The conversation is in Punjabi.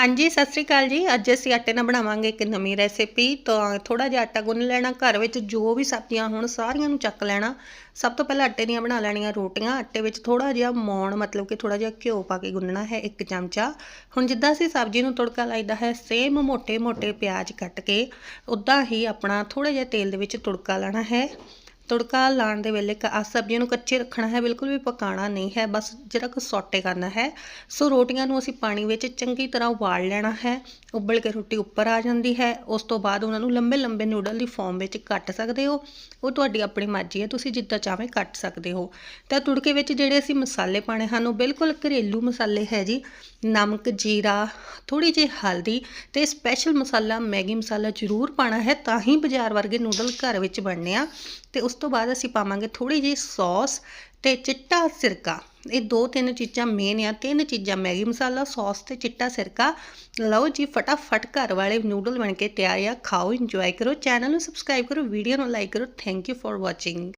ਹਾਂਜੀ, ਸਤਿ ਸ੍ਰੀ ਅਕਾਲ ਜੀ। ਅੱਜ ਅਸੀਂ ਆਟੇ ਨਾਲ ਬਣਾਵਾਂਗੇ ਇੱਕ ਨਵੀਂ ਰੈਸਪੀ ਤਾਂ ਥੋੜਾ ਜਿਹਾ ਆਟਾ ਗੁੰਨ ਲੈਣਾ, ਘਰ ਵਿੱਚ ਜੋ ਵੀ ਸਬਜ਼ੀਆਂ ਹੋਣ ਸਾਰੀਆਂ ਨੂੰ ਚੱਕ ਲੈਣਾ। ਸਭ ਤੋਂ ਪਹਿਲਾਂ ਆਟੇ ਦੀਆਂ ਬਣਾ ਲੈਣੀਆਂ ਰੋਟੀਆਂ। ਆਟੇ ਵਿੱਚ ਥੋੜਾ ਜਿਹਾ ਮੌਣ, ਮਤਲਬ ਕਿ ਥੋੜਾ ਜਿਹਾ ਘਿਓ ਪਾ ਕੇ ਗੁੰਨਣਾ ਹੈ ਇੱਕ ਚਮਚਾ। ਹੁਣ ਜਿੱਦਾਂ ਅਸੀਂ ਸਬਜ਼ੀ ਨੂੰ ਤੜਕਾ ਲਾਈਦਾ ਹੈ ਸੇਮ ਮੋٹے ਮੋٹے ਪਿਆਜ਼ ਕੱਟ ਕੇ ਉਦਾਂ ਹੀ ਆਪਣਾ ਥੋੜਾ ਜਿਹਾ ਤੇਲ ਦੇ ਵਿੱਚ ਤੜਕਾ ਲਾਣਾ ਹੈ। ਤੜਕਾ ਲਾਉਣ ਦੇ ਵੇਲੇ ਆ ਸਬਜ਼ੀਆਂ ਨੂੰ ਕੱਚੇ ਰੱਖਣਾ ਹੈ, ਬਿਲਕੁਲ ਵੀ ਪਕਾਉਣਾ ਨਹੀਂ ਹੈ, ਬਸ ਜਿਹੜਾ ਕੁ ਸੌਟੇ ਕਰਨਾ ਹੈ। ਸੋ ਰੋਟੀਆਂ ਨੂੰ ਅਸੀਂ ਪਾਣੀ ਵਿੱਚ ਚੰਗੀ ਤਰ੍ਹਾਂ ਉਬਾਲ ਲੈਣਾ ਹੈ, ਉਬਲ ਕੇ ਰੋਟੀ ਉੱਪਰ ਆ ਜਾਂਦੀ ਹੈ। ਉਸ ਤੋਂ ਬਾਅਦ ਉਹਨਾਂ ਨੂੰ ਲੰਬੇ ਲੰਬੇ ਨੂਡਲ ਦੀ ਫਾਰਮ ਵਿੱਚ ਕੱਟ ਸਕਦੇ ਹੋ। ਉਹ ਤੁਹਾਡੀ ਆਪਣੀ ਮਰਜ਼ੀ ਹੈ, ਤੁਸੀਂ ਜਿੱਦਾਂ ਚਾਹਵੇਂ ਕੱਟ ਸਕਦੇ ਹੋ। ਤਾਂ ਤੁੜਕੇ ਵਿੱਚ ਜਿਹੜੇ ਅਸੀਂ ਮਸਾਲੇ ਪਾਣੇ ਹਨ, ਉਹ ਬਿਲਕੁਲ ਘਰੇਲੂ ਮਸਾਲੇ ਹੈ ਜੀ। ਨਮਕ, ਜੀਰਾ ਥੋੜੀ ਜਿਹੀ ਹਲਦੀ ਤੇ ਸਪੈਸ਼ਲ ਮਸਾਲਾ, ਮੈਗੀ ਮਸਾਲਾ ਜ਼ਰੂਰ ਪਾਣਾ ਹੈ, ਤਾਂ ਹੀ ਬਾਜ਼ਾਰ ਵਰਗੇ ਨੂਡਲ ਘਰ ਵਿੱਚ ਬਣਨੇ ਆ। ਤੇ ਉਸ ਤੋਂ ਬਾਅਦ ਅਸੀਂ ਪਾਵਾਂਗੇ ਥੋੜੀ ਜਿਹੀ ਸੌਸ ਤੇ ਚਿੱਟਾ ਸਿਰਕਾ। ਇਹ ਦੋ ਤਿੰਨ ਚੀਜ਼ਾਂ ਮੇਨ ਆ, ਤਿੰਨ ਚੀਜ਼ਾਂ ਮੈਗੀ ਮਸਾਲਾ ਸੌਸ ਤੇ ਚਿੱਟਾ ਸਿਰਕਾ। ਲਓ ਜੀ, ਫਟਾਫਟ ਘਰ ਵਾਲੇ ਨੂਡਲ ਬਣ ਕੇ ਤਿਆਰ ਆ। ਖਾਓ ਇੰਜੋਏ ਕਰੋ ਚੈਨਲ ਨੂੰ ਸਬਸਕ੍ਰਾਈਬ ਕਰੋ ਵੀਡੀਓ ਨੂੰ ਲਾਈਕ ਕਰੋ। Thank you for watching